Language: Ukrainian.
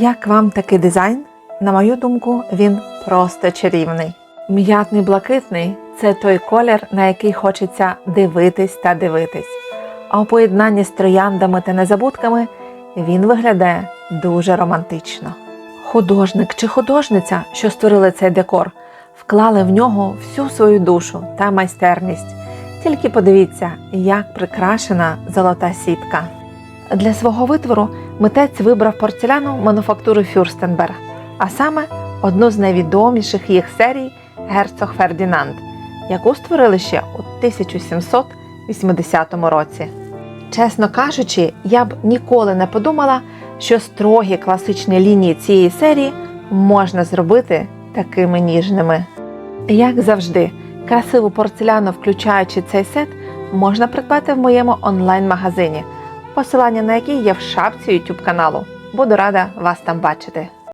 Як вам такий дизайн? На мою думку, він просто чарівний. М'ятний блакитний це той колір, на який хочеться дивитись та дивитись. А у поєднанні з трояндами та незабудками він виглядає дуже романтично. Художник чи художниця, що створили цей декор, вклали в нього всю свою душу та майстерність. Тільки подивіться, як прикрашена золота сітка. Для свого витвору митець вибрав порцеляну мануфактури Фюрстенберг, а саме одну з найвідоміших їх серій Герцог Фердінанд, яку створили ще у 1780 році. Чесно кажучи, я б ніколи не подумала, що строгі класичні лінії цієї серії можна зробити такими ніжними. Як завжди, красиву порцеляну, включаючи цей сет, можна придбати в моєму онлайн-магазині, посилання на який є в шапці YouTube каналу. Буду рада вас там бачити.